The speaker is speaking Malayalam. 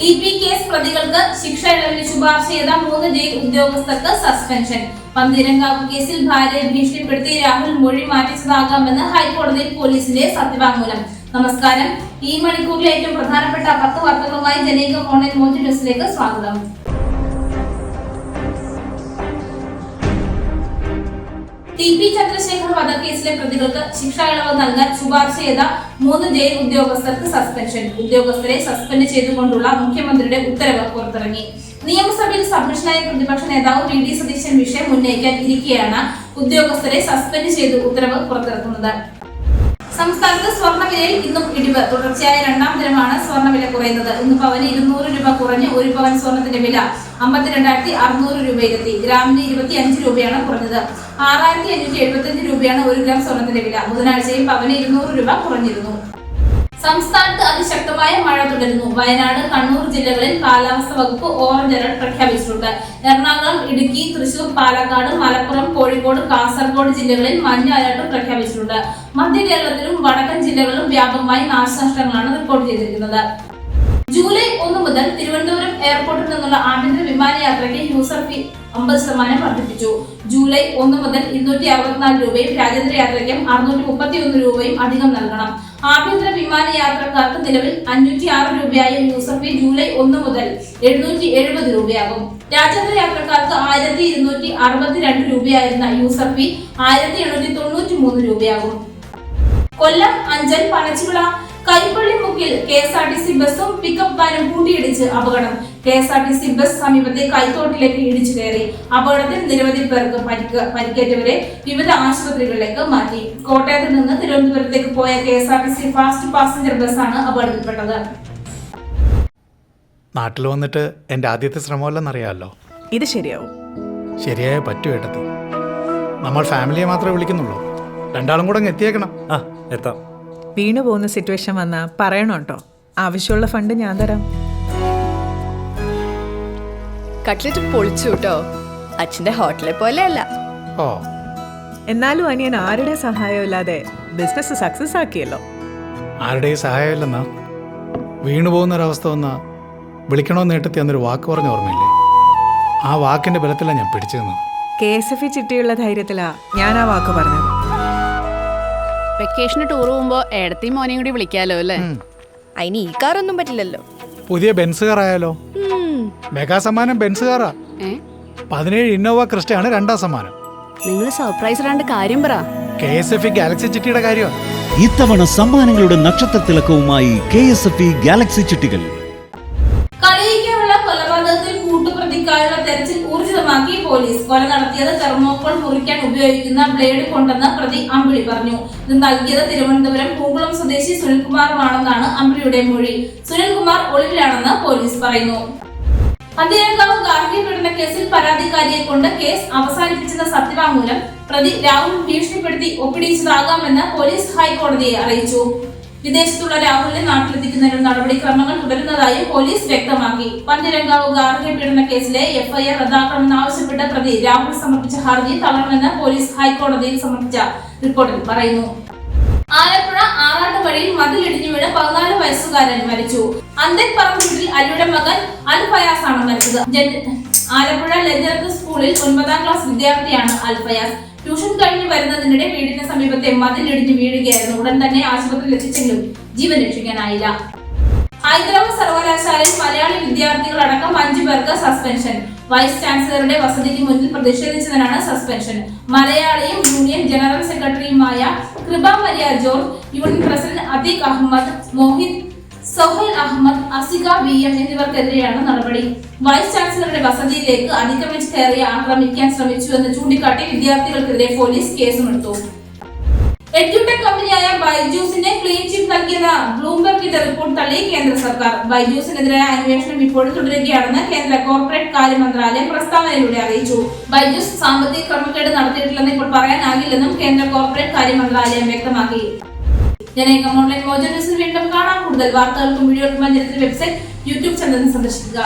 ടി പി കേസ് പ്രതികൾക്ക് ശിക്ഷ ഇളവിന് ശുപാർശ ചെയ്ത മൂന്ന് ജയിൽ ഉദ്യോഗസ്ഥർക്ക് സസ്പെൻഷൻ. പന്തിരങ്കാവ് കേസിൽ ഭാര്യയെ ഭീഷണിപ്പെടുത്തി രാഹുൽ മൊഴി മാറ്റിച്ചതാകാമെന്ന് ഹൈക്കോടതിയിൽ പോലീസിന്റെ സത്യവാങ്മൂലം. നമസ്കാരം. ഈ മണിക്കൂറിലെ ഏറ്റവും പ്രധാനപ്പെട്ട പത്ത് വാർത്തകളുമായി ജനീകം ഓൺലൈൻ മോജി ന്യൂസിലേക്ക് സ്വാഗതം. വധക്കേസിലെ പ്രതികൾക്ക് ശിക്ഷ ഇളവ് നൽകാൻ ശുപാർശ ചെയ്ത മൂന്ന് ജയിൽ ഉദ്യോഗസ്ഥർക്ക് സസ്പെൻഷൻ ഉദ്യോഗസ്ഥരെ സസ്പെൻഡ് ചെയ്തുകൊണ്ടുള്ള മുഖ്യമന്ത്രിയുടെ ഉത്തരവ് പുറത്തിറങ്ങി. നിയമസഭയിൽ സബ്മിഷനായ പ്രതിപക്ഷ നേതാവ് വി ഡി സതീശൻ വിഷയം ഉന്നയിക്കാൻ ഇരിക്കെയാണ് ഉദ്യോഗസ്ഥരെ സസ്പെൻഡ് ചെയ്ത് ഉത്തരവ് പുറത്തിറക്കുന്നത്. സംസ്ഥാനത്ത് സ്വർണവിലയിൽ ഇന്നും ഇടിവ്. തുടർച്ചയായ രണ്ടാം ദിനമാണ് സ്വർണവില കുറയുന്നത്. ഇന്ന് പവന് ഇരുന്നൂറ് രൂപ കുറഞ്ഞ് ഒരു പവൻ സ്വർണത്തിന്റെ വില അമ്പത്തിരണ്ടായിരത്തി അറുന്നൂറ് രൂപയിലെത്തി. ഗ്രാമിന് ഇരുപത്തി അഞ്ച് രൂപയാണ് കുറഞ്ഞത്. ആറായിരത്തി അഞ്ഞൂറ്റി എഴുപത്തി അഞ്ച് രൂപയാണ് ഒരു ഗ്രാം സ്വർണത്തിന്റെ വില. ബുധനാഴ്ചയും പവന് ഇരുന്നൂറ് രൂപ കുറഞ്ഞിരുന്നു. സംസ്ഥാനത്ത് അതിശക്തമായ മഴ തുടരുന്നു. വയനാട് കണ്ണൂർ ജില്ലകളിൽ കാലാവസ്ഥ വകുപ്പ് ഓറഞ്ച് അലർട്ട് പ്രഖ്യാപിച്ചിട്ടുണ്ട്. എറണാകുളം ഇടുക്കി തൃശൂർ പാലക്കാട് മലപ്പുറം കോഴിക്കോട് കാസർഗോഡ് ജില്ലകളിൽ മഞ്ഞ അലർട്ട് പ്രഖ്യാപിച്ചിട്ടുണ്ട്. മധ്യ കേരളത്തിലും വടക്കൻ ജില്ലകളിലും വ്യാപകമായി നാശനഷ്ടങ്ങളാണ് റിപ്പോർട്ട് ചെയ്തിരിക്കുന്നത്. ജൂലൈ ഒന്ന് മുതൽ തിരുവനന്തപുരം എയർപോർട്ടിൽ നിന്നുള്ള ആഭ്യന്തര വിമാനയാത്രയ്ക്ക് യൂസർ ഫീ അമ്പത് ശതമാനം വർദ്ധിപ്പിച്ചു. ജൂലൈ ഒന്ന് മുതൽ ഇരുന്നൂറ്റി അറുപത്തിനാല് രൂപയും രാജ്യാന്തര യാത്രയ്ക്കും അറുന്നൂറ്റി മുപ്പത്തി ഒന്ന് രൂപയും അധികം നൽകണം. ആഭ്യന്തര വിമാനയാത്രക്കാർക്ക് നിലവിൽ അഞ്ഞൂറ്റി ആറ് രൂപയായ യൂസർ ഫീ ജൂലൈ ഒന്ന് മുതൽ എഴുന്നൂറ്റി എഴുപത് രൂപയാകും. രാജ്യാന്തര യാത്രക്കാർക്ക് ആയിരത്തി ഇരുന്നൂറ്റി അറുപത്തിരണ്ട് രൂപയായിരുന്ന യൂസർ ഫീ ആയിരത്തി എണ്ണൂറ്റി തൊണ്ണൂറ്റി മൂന്ന് രൂപയാകും. Kollam Anchal പനച്ചുള Karippally മുക്കിൽ K S R T C ബസും പിക്കപ്പ് വാനും കൂട്ടിയിടിച്ച് അപകടം. K S R T C bus സമീപത്തെ കൈത്തോട്ടിലേക്ക് ഇടിച്ചു കയറി. അപകടത്തിൽ നിരവധി പേർക്ക് പരിക്ക് പരിക്കേറ്റവരെ വിവിധ ആശുപത്രികളിലേക്ക് മാറ്റി. കോട്ടയത്ത് നിന്ന് തിരുവനന്തപുരത്തേക്ക് പോയ K S R T C fast passenger ബസ്സാണ് അപകടത്തിൽപ്പെട്ടത്. നാട്ടിൽ വന്നിട്ട് എന്റെ ആദ്യത്തെ ശ്രമമല്ലെന്നറിയാമല്ലോ ഇത് ശരിയാവും. ശരിയായ പറ്റു കേട്ടത് നമ്മൾ ഫാമിലിയെ മാത്രമേ വിളിക്കുന്നുള്ളൂ. രണ്ടാളും കൂടെ അങ്ങ് എത്തിയേക്കണം. ആ എത്താം. വീണു പോകുന്ന സിറ്റുവേഷൻ വന്നാ പറയണം കേട്ടോ ആവശ്യമുള്ള ഫണ്ട് ഞാൻ തരാം. കട്ട്ലറ്റ് പൊളിച്ചു കേട്ടോ അച്ഛന്റെ ഹോട്ടലെ പോലെ അല്ല. ഓ. എന്നാലും അനിയൻ ആരുടെ സഹായമില്ലാതെ ബിസിനസ് സക്സസ് ആക്കിയല്ലോ. ആരുടെയും സഹായമില്ലെന്നാ? വീണു പോകുന്നൊരവസ്ഥ വന്നാ വിളിക്കണമെന്ന് നേട്ടത്തി അന്നൊരു വാക്ക് പറഞ്ഞ ഓർമ്മയില്ലേ? ആ വാക്കിന്റെ ബലത്തിലാണ് ഞാൻ പിടിച്ചു നിന്നത് കെ എസ് എഫ് ഇ ചിട്ടിയുള്ള ധൈര്യത്തിലാ ഞാൻ ആ വാക്ക് പറഞ്ഞത്. വെക്കേഷന് ടൂർ പോകുമ്പോ ഏടത്തെയും മോനെയും കൂടി വിളിക്കാലോ അല്ലേ? അതിന് ഈ ഒന്നും പറ്റില്ലല്ലോ. പുതിയ ബെൻസ് കാർ ആയാലോ മെഗാ സമ്മാനം ബെൻസ് കാറാ പതിനേഴ് ഇന്നോവ ക്രിസ്റ്റയാണ് രണ്ടാം സമ്മാനം. നിങ്ങൾ സർപ്രൈസ് ഇടാണ്ട് കാര്യം പറ. കെ എസ് എഫ് ഗാലക്സി ചിട്ടിയുടെ കാര്യമാണ്. ഇത്തവണ സമ്മാനങ്ങളുടെ നക്ഷത്ര തിളക്കവുമായി K S F E galaxy ചിട്ടികൾ. കൊല നടത്തിയത് തെർമോക്കോൾ മുറിക്കാൻ ഉപയോഗിക്കുന്ന ബ്ലേഡ് കൊണ്ടെന്ന് പ്രതി അമ്പിളി പറഞ്ഞു. ഇത് നൽകിയത് തിരുവനന്തപുരം പൂങ്കുളം സ്വദേശി സുനിൽകുമാറുമാണെന്നാണ് അമ്പിളിയുടെ മൊഴി. സുനിൽകുമാർ ഒളിവിലാണെന്ന് പോലീസ് പറയുന്നു. പന്തീരങ്കാവ് ഗാർഹിക പീഡന കേസിൽ പരാതിക്കാരിയെ കൊണ്ട് കേസ് അവസാനിപ്പിച്ചെന്ന സത്യവാങ്മൂലം പ്രതി രാഹുൽ ഭീഷണിപ്പെടുത്തി ഒപ്പിടിച്ചതാകാമെന്ന് പോലീസ് ഹൈക്കോടതിയെ അറിയിച്ചു. വിദേശത്തുള്ള രാഹുലിനെ നാട്ടിലെത്തിക്കുന്നതിനുള്ള നടപടിക്രമങ്ങൾ തുടരുന്നതായും പോലീസ് വ്യക്തമാക്കി. പന്തിരങ്കാവ് ഗാർഹിക പീഡന കേസിലെ എഫ്ഐആർ റദ്ദാക്കണമെന്നാവശ്യപ്പെട്ട പ്രതി രാഹുൽ സമർപ്പിച്ച ഹർജി തള്ളണമെന്ന് പോലീസ് ഹൈക്കോടതിയിൽ സമർപ്പിച്ച റിപ്പോർട്ടിൽ പറയുന്നു. ആറാട്ടുവഴിയിൽ മതിലിടിഞ്ഞു വീണ് പതിനാല് വയസ്സുകാരൻ മരിച്ചു. അന്തൻ വീട്ടിൽ അലിയുടെ മകൻ അൽഫയാസ് ആണ് മരിച്ചത്. ആലപ്പുഴ ലജറത്ത് സ്കൂളിൽ ഒൻപതാം ക്ലാസ് വിദ്യാർത്ഥിയാണ് അൽഫയാസ് ട്യൂഷൻ കഴിഞ്ഞ് വരുന്നതിനിടെ വീടിന് സമീപത്തെ മതിലിടിഞ്ഞ് വീഴുകയായിരുന്നു. ഉടൻ തന്നെ ആശുപത്രിയിൽ എത്തിച്ചെങ്കിലും ജീവൻ രക്ഷിക്കാനായില്ല. ഹൈദരാബാദ് സർവകലാശാലയിൽ മലയാളി വിദ്യാർത്ഥികൾ അടക്കം അഞ്ചു പേർക്ക് സസ്പെൻഷൻ. വൈസ് ചാൻസലറുടെ വസതിക്ക് മുന്നിൽ പ്രതിഷേധിച്ചതിനാണ് സസ്പെൻഷൻ. മലയാളിയും യൂണിയൻ ജനറൽ സെക്രട്ടറിയുമായ Kripa Maria George union president Atheeq Ahmed Mohit Sohail Ahmed Asika V M എന്നിവർക്കെതിരെയാണ് നടപടി. വൈസ് ചാൻസലറുടെ വസതിയിലേക്ക് അതിക്രമിച്ച് കയറി ആക്രമിക്കാൻ ശ്രമിച്ചു എന്ന് ചൂണ്ടിക്കാട്ടി വിദ്യാർത്ഥികൾക്കെതിരെ പോലീസ് കേസുമെടുത്തു എഡ്യൂടെക് കമ്പനിയായ ബൈജൂസിനെ ക്ലീൻ ചിറ്റ് നൽകിയെന്ന ബ്ലൂംബർഗിന്റെ റിപ്പോർട്ട് തള്ളി കേന്ദ്ര സർക്കാർ. ബൈജൂസിനെതിരായ അന്വേഷണം ഇപ്പോഴും തുടരുകയാണെന്ന് കേന്ദ്ര കോർപ്പറേറ്റ് കാര്യ മന്ത്രാലയം പ്രസ്താവനയിലൂടെ അറിയിച്ചു. ബൈജൂസ് സാമ്പത്തിക ക്രമക്കേട് നടത്തിയിട്ടില്ലെന്ന് ഇപ്പോൾ പറയാനാകില്ലെന്നും കേന്ദ്ര കോർപ്പറേറ്റ് കാര്യ മന്ത്രാലയം വ്യക്തമാക്കി. ജനേകം വീണ്ടും കാണാം. കൂടുതൽ വാർത്തകൾക്കും വീഡിയോകൾക്കും വെബ്സൈറ്റ് യൂട്യൂബ് ചാനൽ സന്ദർശിക്കുക.